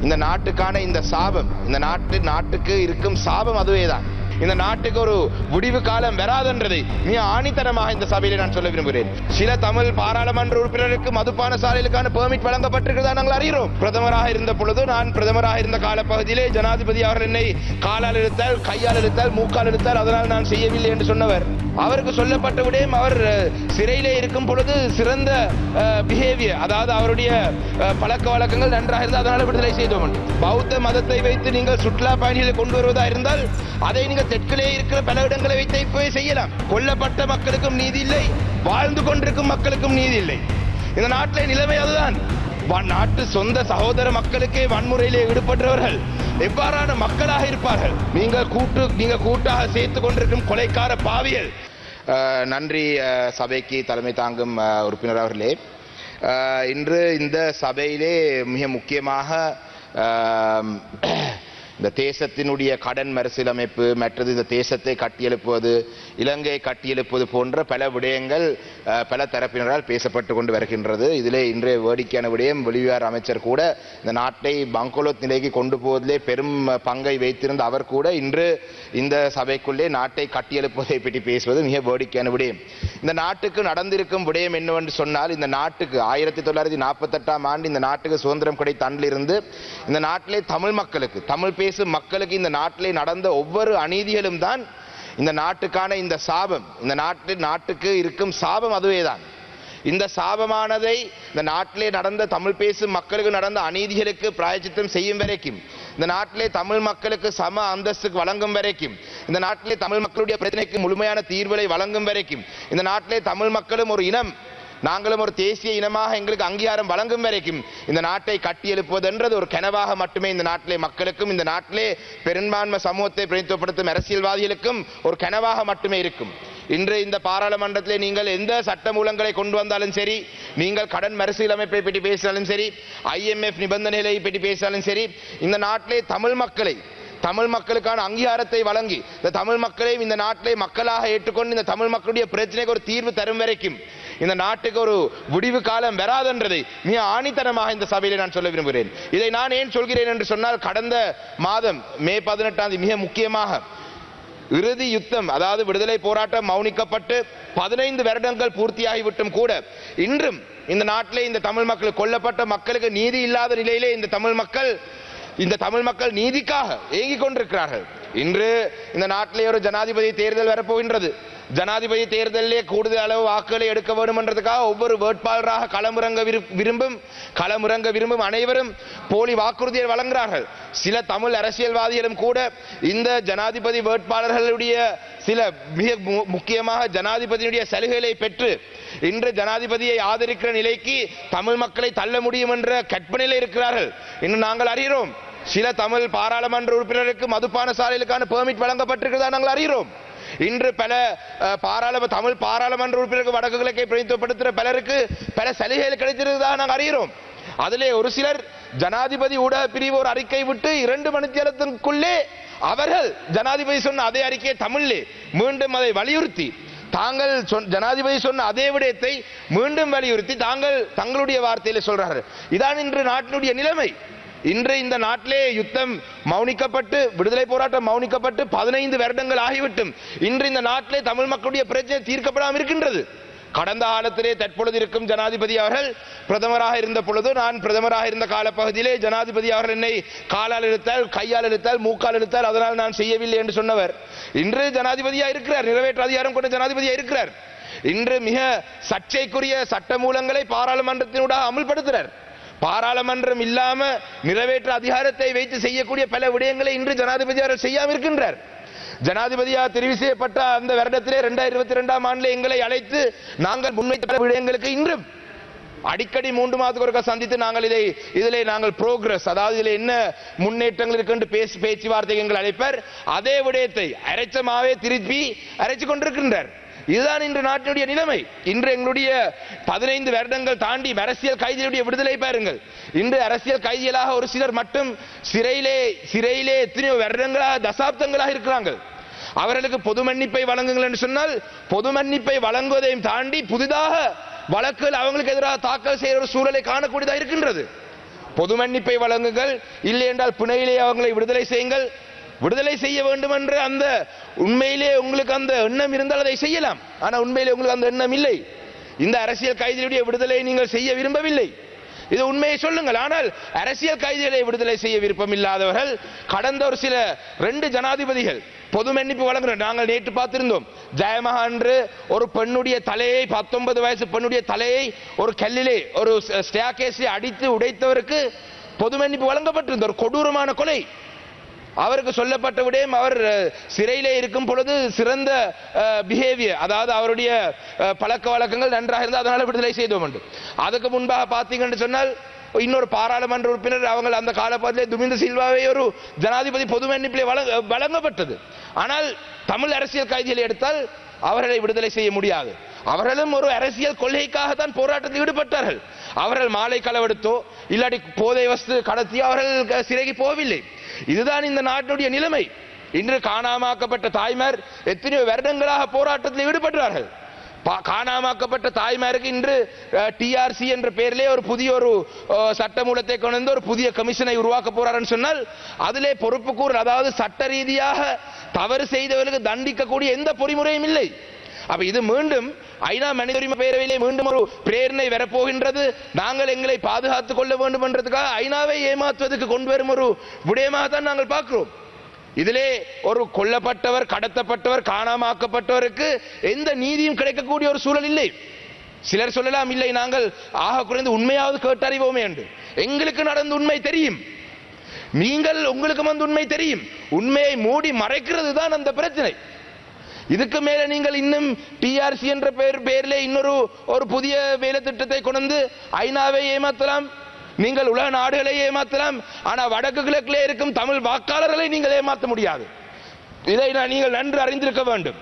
இந்த நாட்டுக்கான இந்த சாபம் இந்த நாட்டு நாட்டுக்கு இருக்கும் சாபம் அதுவே தான் இந்த நாட்டுக்கு ஒரு முடிவு காலம் வராதென்றதை மிக ஆணித்தனமாக இந்த சபையிலே நான் சொல்ல விரும்புகிறேன். சில தமிழ் பாராளுமன்ற உறுப்பினருக்கு மதுபான சாலைகளுக்கான பெர்மிட் வழங்கப்பட்டிருக்கிறதா நாங்கள் அறிகிறோம். பிரதமராக இருந்த பொழுது நான் பிரதமராக இருந்த காலப்பகுதியிலே ஜனாதிபதி அவர்கள் என்னை காலால் இழுத்தால் கையால் இழுத்தால் மூக்கால் இழுத்தால் அதனால் நான் செய்யவில்லை என்று சொன்னவர். அவருக்கு சொல்லப்பட்ட விடயம் அவர் சிறையிலே இருக்கும் பொழுது சிறந்த பிஹேவியர் அதாவது அவருடைய பழக்க வழக்கங்கள் நன்றாக இருந்தால் அதனால் விடுதலை செய்தோம். பௌத்த மதத்தை வைத்து நீங்கள் சுற்றுலா பயணிகளை கொண்டு வருவதா இருந்தால் அதை நீங்கள் தெற்கிலே இருக்கிற பல இடங்களை வைத்து இப்பவே செய்யலாம். கொல்லப்பட்ட மக்களுக்கும் நீதி இல்லை. வாழ்ந்து கொண்டிருக்கும் மக்களுக்கும் நீதி இல்லை. இந்த நாட்டிலே நிலைமை அதுதான். நாட்டு சொந்த சகோதர மக்களுக்கே வன்முறையிலே ஈடுபட்டவர்கள் எவ்வாறான மக்களாக இருப்பார்கள்? நீங்கள் கூட்டு நீங்கள் கூட்டாக சேர்த்து கொண்டிருக்கும் கொலைக்கார பாவியல் நன்றி சபைக்கு தலைமை தாங்கும் உறுப்பினர் அவர்களே. இன்று இந்த சபையிலே மிக முக்கியமாக இந்த தேசத்தினுடைய கடன் மறுசீலமைப்பு மற்றது இந்த தேசத்தை கட்டியெழுப்புவது இலங்கையை கட்டியெழுப்புவது போன்ற பல விடயங்கள் பல தரப்பினரால் பேசப்பட்டு கொண்டு வருகின்றது. இதிலே இன்றைய வேடிக்கையான விடயம் வெளிவிவகார அமைச்சர் கூட இந்த நாட்டை பங்கோலோத் நிலைக்கு கொண்டு போவதிலே பெரும் பங்கை வைத்திருந்த அவர் கூட இன்று இந்த சபைக்குள்ளே நாட்டை கட்டியெழுப்புவதை பற்றி பேசுவது மிக வேடிக்கையான விடயம். இந்த நாட்டுக்கு நடந்திருக்கும் விடயம் என்னவென்று சொன்னால் இந்த நாட்டுக்கு ஆயிரத்தி தொள்ளாயிரத்தி நாற்பத்தெட்டாம் ஆண்டு இந்த நாட்டுக்கு சுதந்திரம் கிடைத்த அன்றிலிருந்து இந்த நாட்டிலே தமிழ் மக்களுக்கு தமிழ் பேசும் மக்களுக்கு இந்த நாட்டிலே நடந்த ஒவ்வொரு அநீதிகளும் தான் இந்த நாட்டுக்கான இந்த சாபம். இந்த நாட்டு நாட்டுக்கு இருக்கும் சாபம் அதுவே தான் இந்த சாபமானதை இந்த நாட்டிலே நடந்த தமிழ் பேசும் மக்களுக்கு நடந்த அநீதிகளுக்கு பிராயச்சித்தம் செய்யும் வரைக்கும் இந்த நாட்டிலே தமிழ் மக்களுக்கு சம அந்தஸ்துக்கு வழங்கும் வரைக்கும் இந்த நாட்டிலே தமிழ் மக்களுடைய பிரச்சனைக்கு முழுமையான தீர்வுகளை வழங்கும் வரைக்கும் இந்த நாட்டிலே தமிழ் மக்களும் ஒரு இனம் நாங்களும் ஒரு தேசிய இனமாக எங்களுக்கு அங்கீகாரம் வழங்கும் வரைக்கும் இந்த நாட்டை கட்டியெழுப்புவதென்றது ஒரு கனவாக மட்டுமே இந்த நாட்டிலே மக்களுக்கும் இந்த நாட்டிலே பெரும்பான்மை சமூகத்தை பிரதித்துவப்படுத்தும் அரசியல்வாதிகளுக்கும் ஒரு கனவாக மட்டுமே இருக்கும். இன்று இந்த பாராளுமன்றத்திலே நீங்கள் எந்த சட்ட மூலங்களை கொண்டு வந்தாலும் சரி நீங்கள் கடன் மறுசீலமைப்பை பற்றி பேசினாலும் சரி ஐஎம்எஃப் நிபந்தனைகளை பற்றி பேசினாலும் சரி இந்த நாட்டிலே தமிழ் மக்களை தமிழ் மக்களுக்கான அங்கீகாரத்தை வழங்கி இந்த தமிழ் மக்களையும் இந்த நாட்டிலே மக்களாக ஏற்றுக்கொண்டு இந்த தமிழ் மக்களுடைய பிரச்சனைக்கு ஒரு தீர்வு தரும் வரைக்கும் இந்த நாட்டுக்கு ஒரு முடிவு காலம் வராதென்றதை மிக ஆணித்தனமாக இந்த சபையிலே நான் சொல்ல விரும்புகிறேன். இதை நான் ஏன் சொல்கிறேன் என்று சொன்னால் கடந்த மாதம் மே பதினெட்டாம் தேதி மிக முக்கியமாக இறுதி யுத்தம் அதாவது விடுதலை போராட்டம் மௌனிக்கப்பட்டு பதினைந்து வருடங்கள் பூர்த்தியாகிவிட்டும் கூட இன்றும் இந்த நாட்டிலே இந்த தமிழ் மக்கள் கொல்லப்பட்ட மக்களுக்கு நீதி இல்லாத நிலையிலே இந்த தமிழ் மக்கள் இந்த தமிழ் மக்கள் நீதிக்காக ஏங்கிக் கொண்டிருக்கிறார்கள். இன்று இந்த நாட்டிலே ஒரு ஜனாதிபதி தேர்தல் வரப்போகின்றது. ஜனாதிபதி தேர்தலிலே கூடுதல் அளவு வாக்குகளை எடுக்க வேண்டும் என்றதுக்காக ஒவ்வொரு வேட்பாளராக களமிறங்க விரும்பும் களமிறங்க விரும்பும் அனைவரும் போலி வாக்குறுதியை வழங்குகிறார்கள். சில தமிழ் அரசியல்வாதிகளும் கூட இந்த ஜனாதிபதி வேட்பாளர்களுடைய சில மிக மு- முக்கியமாக ஜனாதிபதியுடைய சலுகைகளை பெற்று இன்று ஜனாதிபதியை ஆதரிக்கிற நிலைக்கு தமிழ் மக்களை தள்ள முடியும் என்ற கற்பனையில் இருக்கிறார்கள். இன்று நாங்கள் அறிகிறோம் சில தமிழ் பாராளுமன்ற உறுப்பினருக்கு மதுபான சாலைகளுக்கான பெர்மிட் வழங்கப்பட்டிருக்கிறதா நாங்கள் அறிகிறோம். இன்று பல பாராளும தமிழ் பாராளுமன்ற உறுப்பினருக்கு வடக்கு கிழக்கை பிரதித்துவப்படுத்துகிற பலருக்கு பல சலுகைகள் கிடைத்திருக்கிறதாக நாங்கள் அறிகிறோம். அதிலே ஒரு சிலர் ஜனாதிபதி ஊடக பிரிவு ஒரு அறிக்கை விட்டு இரண்டு மணித்தியாலத்திற்குள்ளே அவர்கள் ஜனாதிபதி சொன்ன அதே அறிக்கையை தமிழிலே மீண்டும் அதை வலியுறுத்தி தாங்கள் ஜனாதிபதி சொன்ன அதே விடயத்தை மீண்டும் வலியுறுத்தி தாங்கள் தங்களுடைய வார்த்தையில சொல்றார்கள். இதான் இன்று நாட்டினுடைய நிலைமை. இன்று இந்த நாட்டிலே யுத்தம் மௌனிக்கப்பட்டு விடுதலை போராட்டம் மௌனிக்கப்பட்டு பதினைந்து வருடங்கள் ஆகிவிட்டும். இன்று இந்த நாட்டிலே தமிழ் மக்களுடைய பிரச்சனை தீர்க்கப்படாமல் இருக்கின்றது. கடந்த காலத்திலே தற்பொழுது இருக்கும் ஜனாதிபதி அவர்கள் பிரதமராக இருந்த பொழுது நான் பிரதமராக இருந்த காலப்பகுதியிலே ஜனாதிபதி அவர்கள் என்னை காலால் இழுத்தால் கையால் இழுத்தால் மூக்கால் இழுத்தால் அதனால் நான் செய்யவில்லை என்று சொன்னவர். இன்று ஜனாதிபதியாக இருக்கிறார் நிறைவேற்ற அதிகாரம் கொண்ட ஜனாதிபதியாக இருக்கிறார். இன்று மிக சர்ச்சைக்குரிய சட்ட மூலங்களை பாராளுமன்றத்தினூடாக அமுல்படுத்துகிறார் பாராளுமன்றம் இல்லாம நிறைவேற்ற அதிகாரத்தை வைத்து செய்யக்கூடிய பல விடயங்களை இன்று ஜனாதிபதி அவர்கள் செய்யாமல் இருக்கின்றார். ஜனாதிபதியா தெரிவு செய்யப்பட்ட அந்த வருடத்திலே இரண்டாயிரத்தி இருபத்தி ரெண்டாம் ஆண்டில் எங்களை அழைத்து நாங்கள் முன்வைத்த பல விடயங்களுக்கு இன்றும் அடிக்கடி மூன்று மாதத்துக்கு ஒருக்கா சந்தித்து நாங்கள் இதை இதிலே நாங்கள் ப்ரோக்ரஸ் அதாவது இதில் என்ன முன்னேற்றங்கள் இருக்கு பேசி பேச்சுவார்த்தை எங்கள் அழைப்பர். அதே விடயத்தை அரைச்சமாவே திருப்பி அரைச்சு கொண்டிருக்கின்றார். இதுதான் இன்று நாட்டினுடைய நிலைமை. இன்று எங்களுடைய பதினைந்து வருடங்கள் தாண்டி அரசியல் கைதிகளுடைய விடுதலை பாருங்கள். இன்று அரசியல் கைதிகளாக ஒரு சிலர் மட்டும் சிறையிலே சிறையிலே எத்தனையோ வருடங்களாக தசாப்தங்களாக இருக்கிறாங்க. அவர்களுக்கு பொது மன்னிப்பை வழங்குங்கள் என்று சொன்னால் பொது மன்னிப்பை வழங்குவதையும் தாண்டி புதிதாக வழக்குகள் அவங்களுக்கு எதிராக தாக்கல் செய்கிற ஒரு சூழலை காணக்கூடியதாக இருக்கின்றது. பொது மன்னிப்பை வழங்குங்கள். இல்லை என்றால் பிணையிலே அவங்களை விடுதலை செய்யுங்கள். விடுதலை செய்ய வேண்டும் என்று அந்த உண்மையிலே உங்களுக்கு அந்த எண்ணம் இருந்தால் அதை செய்யலாம். ஆனால் உண்மையிலே உங்களுக்கு அந்த எண்ணம் இல்லை. இந்த அரசியல் கைதிகளுடைய விடுதலை நீங்கள் செய்ய விரும்பவில்லை. இது உண்மையை சொல்லுங்கள். ஆனால் அரசியல் கைதிகளை விடுதலை செய்ய விருப்பம் இல்லாதவர்கள் கடந்த ஒரு சில ரெண்டு ஜனாதிபதிகள் பொது மன்னிப்பு வழங்குகிறோம் நாங்கள் நேற்று பார்த்திருந்தோம். ஜெயமகா என்று ஒரு பெண்ணுடைய தலையை பத்தொன்பது வயசு பெண்ணுடைய தலையை ஒரு கல்லிலே ஒரு ஸ்டேகேஸை அடித்து உடைத்தவருக்கு பொது மன்னிப்பு வழங்கப்பட்டிருந்த ஒரு கொடூரமான கொலை. அவருக்கு சொல்லப்பட்ட விடயம் அவர் சிறையில் சிறையிலே இருக்கும் பொழுது சிறந்த பிஹேவியர் அதாவது அவருடைய பழக்க வழக்கங்கள் நன்றாக இருந்தால் அதனால் விடுதலை செய்தோம் என்று. அதுக்கு முன்பாக பார்த்தீங்கன்னு சொன்னால் இன்னொரு பாராளுமன்ற உறுப்பினர் அவங்க அந்த காலப்பகுதியிலே துமிந்த சில்வாவை ஒரு ஜனாதிபதி பொது மன்னிப்பிலே வழங்கப்பட்டது. ஆனால் தமிழ் அரசியல் கைதிகளை எடுத்தால் அவர்களை விடுதலை செய்ய முடியாது. அவர்களும் ஒரு அரசியல் கொள்கைக்காகத்தான் போராட்டத்தில் ஈடுபட்டார்கள். அவர்கள் மாலை களவெடுத்தோ இல்லாட்டி போதை வஸ்து கடத்தியோ அவர்கள் க- சிறைக்கு போகவில்லை. இதுதான் இந்த நாட்டினுடைய நிலைமை. இன்று காணாமாக்கப்பட்ட தாய்மார் எத்தனையோ வருடங்களாக போராட்டத்தில் ஈடுபடுறார்கள் பா- காணாமாக்கப்பட்ட தாய்மாருக்கு இன்று டிஆர்சி என்ற பெயரிலே ஒரு புதிய ஒரு சட்டமூலத்தை கொண்டு வந்து ஒரு புதிய கமிஷனை உருவாக்க போறாருன்னு சொன்னால் அதிலே பொறுப்பு கூறு அதாவது சட்ட ரீதியாக தவறு செய்தவர்களுக்கு தண்டிக்கக்கூடிய எந்த பொறிமுறையும் இல்லை. அப்ப இது மீண்டும் ஐநா மனித உரிமை பேரவையிலே மீண்டும் ஒரு பிரேரணை வரப்போகின்றது. நாங்கள் எங்களை பாதுகாத்துக் கொள்ள வேண்டும் என்றதுக்காக ஐநாவை ஏமாற்றுவதற்கு கொண்டு வரும் ஒரு விடயமாக தான் நாங்கள் பார்க்கிறோம். இதிலே ஒரு கொல்லப்பட்டவர் கடத்தப்பட்டவர் காணாமாக்கப்பட்டவருக்கு எந்த நீதியும் கிடைக்கக்கூடிய ஒரு சூழல் இல்லை. சிலர் சொல்லலாம் இல்லை நாங்கள் ஆக குறைந்து உண்மையாவது கேட்டறிவோமே என்று. எங்களுக்கு நடந்த உண்மை தெரியும். நீங்கள் உங்களுக்கு வந்து உண்மை தெரியும். உண்மையை மூடி மறைக்கிறது தான் அந்த பிரச்சனை. இதுக்கு மேல நீங்கள் இன்னும் டிஆர்சி என்ற பெயர் பேரில் இன்னொரு ஒரு புதிய வேலை திட்டத்தை கொண்டு ஐநாவை ஏமாத்தலாம். நீங்கள் உலக நாடுகளை ஏமாத்தலாம். ஆனால் வடக்கு கிழக்கிலே இருக்கும் தமிழ் வாக்காளர்களை நீங்கள் ஏமாற்ற முடியாது. இதை நான் நீங்கள் நன்கு அறிந்திருக்க வேண்டும்.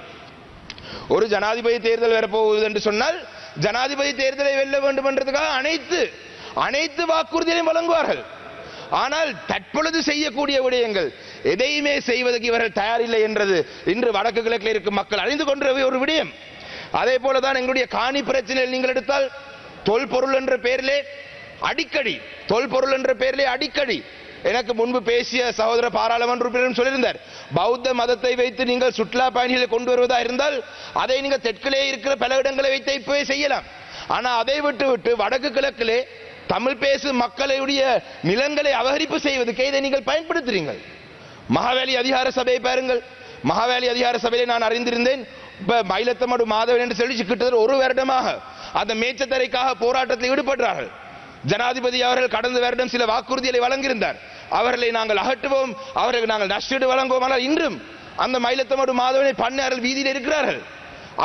ஒரு ஜனாதிபதி தேர்தல் வரப்போகுது என்று சொன்னால் ஜனாதிபதி தேர்தலை வெல்ல வேண்டும் என்றதுக்காக அனைத்து அனைத்து வாக்குறுதிகளையும் வழங்குவார்கள். ஆனால் தற்பொழுது செய்யக்கூடிய விடயங்கள் எதையுமே செய்வதற்கு இவர்கள் தயாரில்லை என்றது இன்று வடக்கு கிழக்கில் இருக்கும் மக்கள் அறிந்து கொண்ட ஒரு விடயம். அதே போலதான் எங்களுடைய காணி பிரச்சனையில் நீங்கள் எடுத்தால் தொல்பொருள் என்ற பெயரிலே அடிக்கடி தொல்பொருள் என்ற பெயரிலே அடிக்கடி எனக்கு முன்பு பேசிய சகோதர பாராளுமன்ற உறுப்பினரும் சொல்லியிருந்தார் பௌத்த மதத்தை வைத்து நீங்கள் சுற்றுலா பயணிகளை கொண்டு வருவதா இருந்தால் அதை நீங்கள் தெற்கிலே இருக்கிற பல இடங்களை வைத்து இப்பவே செய்யலாம். ஆனால் அதை விட்டு விட்டு வடக்கு கிழக்கிலே தமிழ் பேசும் மக்களுடைய நிலங்களை அபகரிப்பு செய்வது இதை நீங்கள் பயன்படுத்துறீங்கள் மகாவேலி அதிகார சபையை பாருங்கள். மகாவேலி அதிகார சபையிலே நான் அறிந்திருந்தேன். இப்ப மயிலத்தமடு மாதவன் என்று சொல்லி கிட்டத்தட்ட ஒரு வருடமாக அந்த மேச்சத்தரைக்காக போராட்டத்தில் ஈடுபடுறார்கள். ஜனாதிபதி அவர்கள் கடந்த வருடம் சில வாக்குறுதிகளை வழங்கியிருந்தார். அவர்களை நாங்கள் அகற்றுவோம். அவர்களுக்கு நாங்கள் நஷ்டீடு வழங்குவோம். ஆனால் இன்றும் அந்த மயிலத்தமடு மாதவனை பண்ணார்கள் வீதியில் இருக்கிறார்கள்.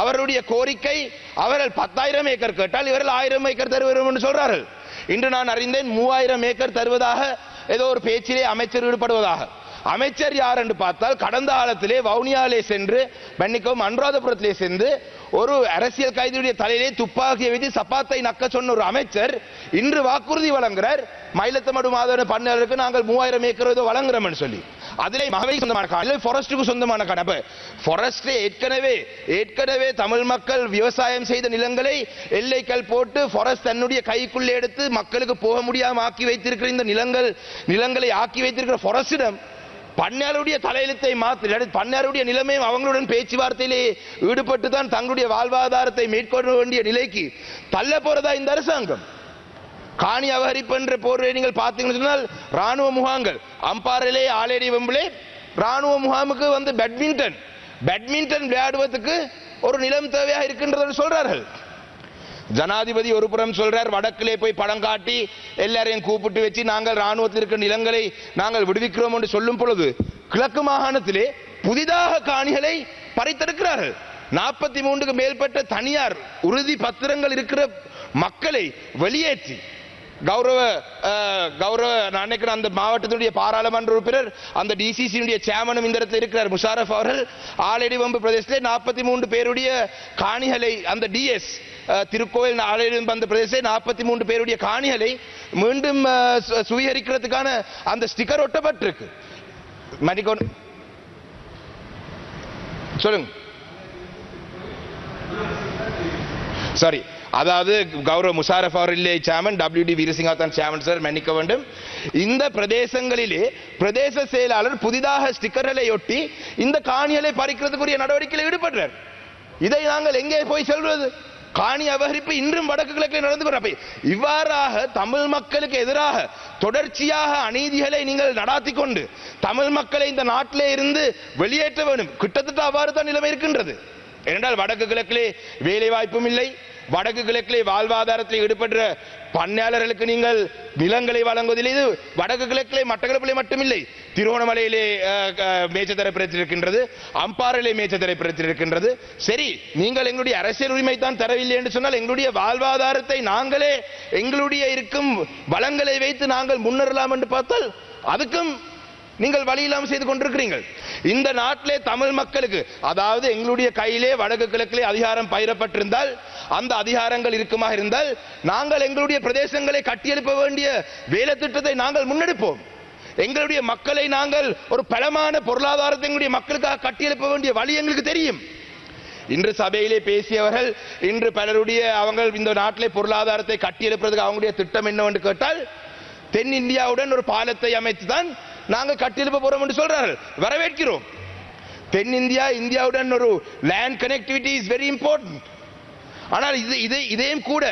அவருடைய கோரிக்கை அவர்கள் பத்தாயிரம் ஏக்கர் கேட்டால் இவர்கள் ஆயிரம் ஏக்கர் தருவோம் என்று சொல்றார்கள். இன்று நான் அறிந்தேன் மூவாயிரம் ஏக்கர் தருவதாக ஏதோ ஒரு பேச்சிலே அமைச்சர் ஈடுபடுவதாக. அமைச்சர் யார் என்று பார்த்தால் கடந்த காலத்திலே வவுனியாவிலே சென்று மன்னிக்கவும் அனுராதபுரத்திலே சென்று ஒரு அரசியல் கைதியுடைய தலையிலே துப்பாக்கியை வைத்து சப்பாத்தை நக்க சொன்ன ஒரு அமைச்சர் இன்று வாக்குறுதி வழங்குறார். மயிலத்தமடு மாதவன பண்ணருக்கு நாங்கள் மூவாயிரம் ஏக்கர் ஏதோ வழங்குறோம்னு சொல்லி. அதிலே மகவை சொந்தமான காணி ஃபாரஸ்டுக்கு சொந்தமான கணப்பு ஃபாரஸ்ட் ஏற்கனவே ஏற்கனவே தமிழ் மக்கள் விவசாயம் செய்த நிலங்களை எல்லைக்கல் போட்டு ஃபாரஸ்ட் தன்னுடைய கைக்குள்ளே எடுத்து மக்களுக்கு போக முடியாமல் ஆக்கி வைத்திருக்கிற இந்த நிலங்கள் நிலங்களை ஆக்கி வைத்திருக்கிற ஃபாரஸ்டிடம் பண்ணையாளருடைய தலையெழுத்தை மாற்றி இல்லாட்டி பண்ணையாருடைய நிலைமையும் அவங்களுடன் பேச்சுவார்த்தையிலே ஈடுபட்டு தான் தங்களுடைய வாழ்வாதாரத்தை மேற்கொள்ள வேண்டிய நிலைக்கு தள்ள போறதா இந்த அரசாங்கம்? காணி அபகரிப்பு என்ற போர்வை நீங்கள் பார்த்தீங்கன்னு சொன்னால் ராணுவ முகாம்கள். அம்பாரிலே ஆலேடி வெம்பிலே ராணுவ முகாமுக்கு வந்து பேட்மிண்டன் பேட்மிண்டன் விளையாடுவதற்கு ஒரு நிலம் தேவையாக இருக்கின்றது சொல்றார்கள். ஜனாதிபதி ஒரு புறம் சொல்றார் வடக்கிலே போய் படம் காட்டி எல்லாரையும் கூப்பிட்டு வச்சு நாங்கள் ராணுவத்தில் இருக்கிற நிலங்களை நாங்கள் விடுவிக்கிறோம் என்று சொல்லும் பொழுது கிழக்கு மாகாணத்திலே புதிதாக காணிகளை பறித்தெடுக்கிறார்கள். நாற்பத்தி மூன்றுக்கு மேற்பட்ட தனியார் உறுதி பத்திரங்கள் இருக்கிற மக்களை வெளியேற்றி கௌரவ கௌரவ நான் நினைக்கிறேன் அந்த மாவட்டத்தினுடைய பாராளுமன்ற உறுப்பினர் அந்த டிசிசியுடைய சேர்மனும் இந்த இடத்துல இருக்கிறார். முஷாரப் அவர்கள் ஆலடிவம்பு பிரதேசத்திலே நாற்பத்தி மூன்று பேருடைய காணிகளை அந்த டிஎஸ் திருக்கோயில் ஆலடிவம்பு அந்த பிரதேசத்தை நாற்பத்தி மூன்று பேருடைய காணிகளை மீண்டும் சுவீகரிக்கிறதுக்கான அந்த ஸ்டிக்கர் ஒட்டப்பட்டிருக்கு. மணிக்கோன் சொல்லுங்க. சாரி அதாவது கௌரவ முஷாரஃப் அவர்களே சேமன் டபிள்யூ டி வீரசிங்காத்தான் சேர்மன் சார் மன்னிக்க வேண்டும். இந்த பிரதேசங்களிலே பிரதேச செயலாளர் புதிதாக ஸ்டிக்கர்களை ஒட்டி இந்த காணிகளை பறிக்கிறதுக்குரிய நடவடிக்கையில் ஈடுபடுறார். இதை நாங்கள் எங்கே போய் சொல்வது? காணி அபகரிப்பு இன்றும் வடக்கு கிழக்கில் நடந்து கொண்டு இவ்வாறாக தமிழ் மக்களுக்கு எதிராக தொடர்ச்சியாக அநீதிகளை நீங்கள் நடாத்தி கொண்டு தமிழ் மக்களை இந்த நாட்டிலே இருந்து வெளியேற்ற வேண்டும். கிட்டத்தட்ட அவ்வாறு தான் நிலைமை இருக்கின்றது. ஏனென்றால் வடக்கு கிழக்கிலே வேலை வாய்ப்பும் இல்லை வடக்கு கிழக்கிலே வாழ்வாதாரத்தில் ஈடுபடுற பண்ணையாளர்களுக்கு நீங்கள் நிலங்களை வழங்குவதில் இது வடக்கு கிழக்கிலே மட்டக்களப்பிலே மட்டுமில்லை திருவோணமலையிலே அஹ், அஹ், மேய்ச்சத்தர பிரச்சனை இருக்கின்றது அம்பாறையிலே சரி நீங்கள் எங்களுடைய அரசியல் உரிமை தான் தரவில்லை என்று சொன்னால் எங்களுடைய வாழ்வாதாரத்தை நாங்களே எங்களுடைய இருக்கும் வளங்களை வைத்து நாங்கள் முன்னேறலாம் என்று பார்த்தால் அதுக்கும் நீங்கள் வழி இல்லாமல் செய்து கொண்டிருக்கிறீர்கள். இந்த நாட்டிலே தமிழ் மக்களுக்கு அதாவது எங்களுடைய கையிலே வடக்கு கிழக்கிலே அதிகாரம் பயிரப்பட்டிருந்தால் அந்த அதிகாரங்கள் இருக்குமா இருந்தால் நாங்கள் எங்களுடைய பிரதேசங்களை கட்டியெழுப்ப வேண்டிய வேலை திட்டத்தை நாங்கள் முன்னெடுப்போம். எங்களுடைய மக்களை நாங்கள் ஒரு பலமான பொருளாதாரத்தை எங்களுடைய மக்களுக்காக கட்டியெழுப்ப வேண்டிய வழி எங்களுக்கு தெரியும். இன்று சபையிலே பேசியவர்கள் இன்று பலருடைய அவங்க இந்த நாட்டிலே பொருளாதாரத்தை கட்டியெழுப்புறதுக்கு அவங்களுடைய திட்டம் என்னவென்று கேட்டால் தென்னிந்தியாவுடன் ஒரு பாலத்தை அமைத்து தான் நாங்கள் கட்டியெழுப்ப போறோம் என்று சொல்றார்கள். வரவேற்கிறோம். தென்னிந்தியா இந்தியாவுடன் ஒரு land connectivity is very important ஆனால் இது இதை இதையும் கூட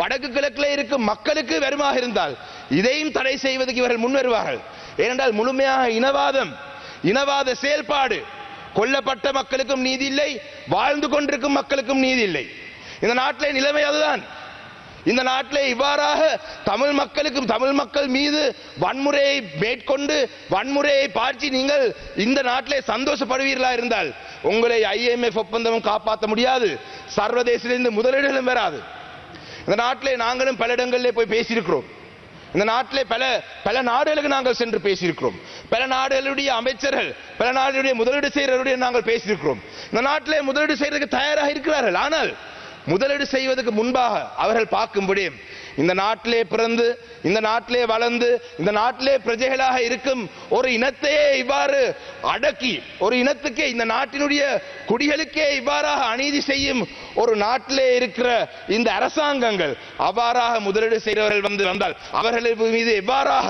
வடக்கு கிழக்கில் இருக்கும் மக்களுக்கு வருமாக இருந்தால் இதையும் தடை செய்வதற்கு இவர்கள் முன் வருவார்கள் ஏனென்றால் முழுமையாக இனவாதம் இனவாத செயல்பாடு கொல்லப்பட்ட மக்களுக்கும் நீதி இல்லை வாழ்ந்து கொண்டிருக்கும் மக்களுக்கும் நீதி இல்லை. இந்த நாட்டில் நிலைமை அதுதான். இந்த நாட்டிலே இவ்வாறாக தமிழ் மக்களுக்கும் தமிழ் மக்கள் மீது வன்முறையை மேற்கொண்டு வன்முறையை பார்த்து நீங்கள் இந்த நாட்டிலே சந்தோஷப்படுவீர்களா இருந்தால் உங்களை ஐஎம்எஃப் ஒப்பந்தமும் காப்பாற்ற முடியாது. சர்வதேசத்திலிருந்து முதலீடுகளும் வராது. இந்த நாட்டிலே நாங்களும் பல இடங்களிலே போய் பேசியிருக்கிறோம். இந்த நாட்டிலே பல பல நாடுகளுக்கு நாங்கள் சென்று பேசியிருக்கிறோம். பல நாடுகளுடைய அமைச்சர்கள் பல நாடுகளுடைய முதலீடு செய்கிறவருடைய நாங்கள் பேசியிருக்கிறோம். இந்த நாட்டிலே முதலீடு செய்யறதுக்கு தயாராக இருக்கிறார்கள். ஆனால் முதலீடு செய்வதற்கு முன்பாக அவர்கள் பார்க்கும்படி இந்த நாட்டிலே பிறந்து இந்த நாட்டிலே வளர்ந்து இந்த நாட்டிலே பிரஜைகளாக இருக்கும் ஒரு இனத்தையே இவ்வாறு அடக்கி ஒரு இனத்துக்கே இந்த நாட்டினுடைய குடிகளுக்கே இவ்வாறாக அநீதி செய்யும் ஒரு நாட்டிலே இருக்கிற இந்த அரசாங்கங்கள் அவ்வாறாக முதலீடு செய்கிறவர்கள் வந்து வந்தால் அவர்கள் மீது எவ்வாறாக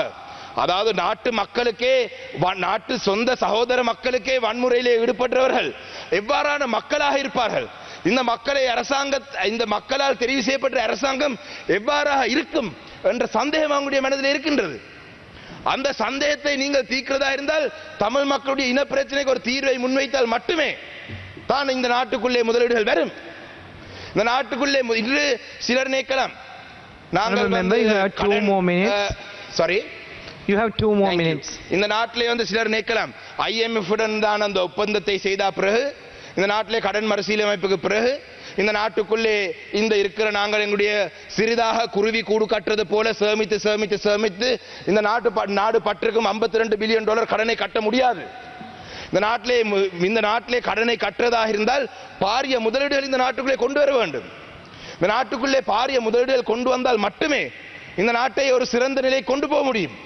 அதாவது நாட்டு மக்களுக்கே வ- நாட்டு சொந்த சகோதர மக்களுக்கே வன்முறையிலே ஈடுபட்டவர்கள் எவ்வாறான மக்களாக இருப்பார்கள். இந்த மக்களை அரசாங்க இந்த மக்களால் தெரிவு செய்யப்பட்ட அரசாங்கம் எவ்வாறாக இருக்கும் என்ற சந்தேகம் அவங்களுடைய மனதில் இருக்கின்றது அந்த சந்தேகத்தை நீங்கள் தீர்க்கிறதா இருந்தால் தமிழ் மக்களுடைய இன பிரச்சனைக்கு ஒரு தீர்வை முன்வைத்தால் மட்டுமே தான் இந்த நாட்டுக்குள்ளே முதலீடுகள் வரும் இந்த நாட்டுக்குள்ளே இன்று சிலர் நினைக்கலாம் minutes. Sorry You have two more Thank you. minutes. இந்த நாட்டிலே வந்து சிலர் நினைக்கலாம் IMF உடன் தான் அந்த ஒப்பந்தத்தை செய்த பிறகு இந்த நாட்டிலே கடன் மறுசீலமைப்புக்கு பிறகு இந்த நாட்டுக்குள்ளே இந்த இருக்கிற நாங்கள் எங்களுடைய சிறிதாக குருவி கூடு கட்டுறது போல சேமித்து சேமித்து சேமித்து இந்த நாட்டு ப- நாடு பற்றிருக்கும் 52 ரெண்டு பில்லியன் டாலர் கடனை கட்ட முடியாது. இந்த நாட்டிலே மு- இந்த நாட்டிலே கடனை கட்டுறதாக இருந்தால் பாரிய முதலீடுகள் இந்த நாட்டுக்குள்ளே கொண்டு வர வேண்டும். இந்த நாட்டுக்குள்ளே பாரிய முதலீடுகள் கொண்டு வந்தால் மட்டுமே இந்த நாட்டை ஒரு சிறந்த நிலை கொண்டு போக முடியும்.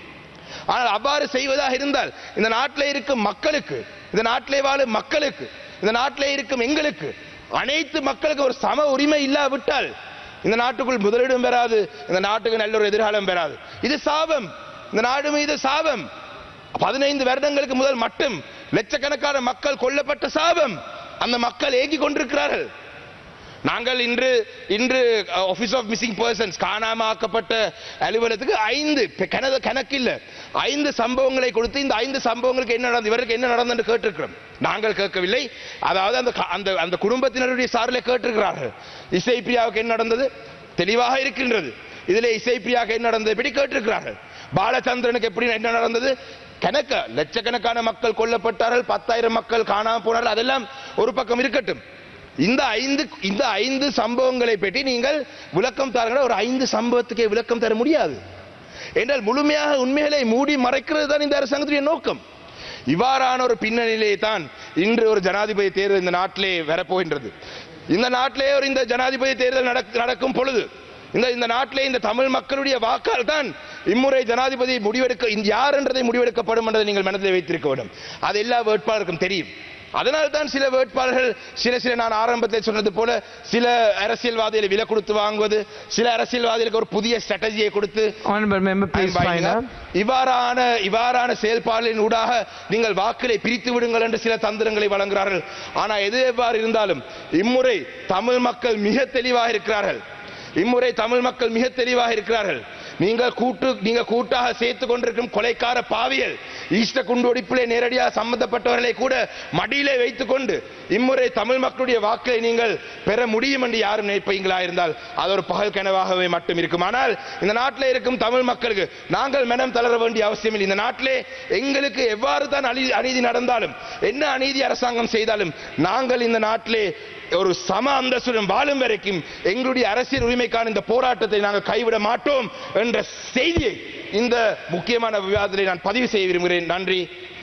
ஆனால் அவ்வாறு செய்வதாக இருந்தால் இந்த நாட்டில் இருக்கும் மக்களுக்கு இந்த நாட்டிலே வாழும் மக்களுக்கு இந்த நாட்டிலே இருக்கும் எங்களுக்கு அனைத்து மக்களுக்கு ஒரு சம உரிமை இல்லாவிட்டால் இந்த நாட்டுக்குள் முதலிடம் பெறாது இந்த நாட்டுக்கு நல்ல ஒரு எதிர்காலம் பெறாது. இது சாபம். இந்த நாடு மீது சாபம். பதினைந்து வருடங்களுக்கு முதல் மட்டும் லட்சக்கணக்கான மக்கள் கொல்லப்பட்ட சாபம். அந்த மக்கள் ஏங்கி கொண்டிருக்கிறார்கள். நாங்கள் இன்று இன்று ஆஃபீஸ் ஆஃப் மிஸ்ஸிங் பர்சன்ஸ் காணாம ஆக்கப்பட்ட அலுவலகத்துக்கு ஐந்து கணக்கு இல்லை ஐந்து சம்பவங்களை கொடுத்து இந்த ஐந்து சம்பவங்களுக்கு என்ன நடந்தது இவருக்கு என்ன நடந்தது கேட்டிருக்கிறோம். நாங்கள் கேட்கவில்லை. அதாவது அந்த அந்த அந்த குடும்பத்தினருடைய சார்பில் கேட்டிருக்கிறார்கள். இசை பிரியாவுக்கு என்ன நடந்தது? தெளிவாக இருக்கின்றது. இதில் இசைப்பிரியாவுக்கு என்ன நடந்தது? இப்படி கேட்டிருக்கிறார்கள். பாலச்சந்திரனுக்கு எப்படி என்ன நடந்தது? கணக்க லட்சக்கணக்கான மக்கள் கொல்லப்பட்டார்கள் பத்தாயிரம் மக்கள் காணாம போனார்கள். அதெல்லாம் ஒரு பக்கம் இருக்கட்டும். இந்த ஐந்து இந்த ஐந்து சம்பவங்களை பற்றி நீங்கள் விளக்கம் தாருங்கள் ஒரு ஐந்து சம்பவத்துக்கே விளக்கம் தர முடியாது. என்றால் முழுமையாக உண்மைகளை மூடி மறைக்கிறது தான் இந்த அரசாங்கத்துடைய நோக்கம். இவ்வாறான ஒரு பின்னணியிலே தான் இன்று ஒரு ஜனாதிபதி தேர்தல் இந்த நாட்டிலே வரப்போகின்றது. இந்த நாட்டிலே ஒரு இந்த ஜனாதிபதி தேர்தல் நடக்கும் பொழுது இந்த இந்த நாட்டிலே இந்த தமிழ் மக்களுடைய வாக்கால் தான் இம்முறை ஜனாதிபதி முடிவெடுக்க இந்த யார் என்றதை முடிவெடுக்கப்படும் என்றதை நீங்கள் மனதில் வைத்திருக்க வேண்டும். அது எல்லா வேட்பாளருக்கும் தெரியும். அதனால் தான் சில வேட்பாளர்கள் சில சில நான் ஆரம்பத்தில் சொன்னது போல சில அரசியல்வாதிகளை விலை கொடுத்து வாங்குவது சில அரசியல்வாதிகளுக்கு ஒரு புதிய ஸ்ட்ராட்டஜியை கொடுத்து. இவ்வாறான இவ்வாறான செயல்பாடுகளின் ஊடாக நீங்கள் வாக்களை பிரித்து விடுங்கள் என்று சில தந்திரங்களை வழங்குகிறார்கள். ஆனா எது எவ்வாறு இருந்தாலும் இம்முறை தமிழ் மக்கள் மிக தெளிவாக இருக்கிறார்கள். இம்முறை தமிழ் மக்கள் மிக தெளிவாக இருக்கிறார்கள். நீங்கள் கூட்டு நீங்க கூட்டாக சேர்த்து கொண்டிருக்கும் கொலைக்கார பாவியல் ஈஸ்ட குண்டுவெடிப்பிலே நேரடியாக சம்பந்தப்பட்டவர்களை கூட மடியிலே வைத்துக்கொண்டு இம்முறை தமிழ் மக்களுடைய வாக்கை நீங்கள் பெற முடியும் என்று யாரும் நினைப்பீங்களா இருந்தால் அது ஒரு பகல் கனவாகவே மட்டும் இருக்கும். ஆனால் இந்த நாட்டில் இருக்கும் தமிழ் மக்களுக்கு நாங்கள் மனம் தளர வேண்டிய அவசியம் இல்லை. இந்த நாட்டிலே எங்களுக்கு எவ்வாறு தான் அநீதி அநீதி நடந்தாலும் என்ன அநீதி அரசாங்கம் செய்தாலும் நாங்கள் இந்த நாட்டிலே ஒரு சம அந்தஸ்துடன் வாழும் வரைக்கும் எங்களுடைய அரசியல் உரிமைக்கான இந்த போராட்டத்தை நாங்கள் கைவிட மாட்டோம் என்ற செய்தியை இந்த முக்கியமான விவாதத்தை நான் பதிவு செய்ய விரும்புகிறேன். நன்றி.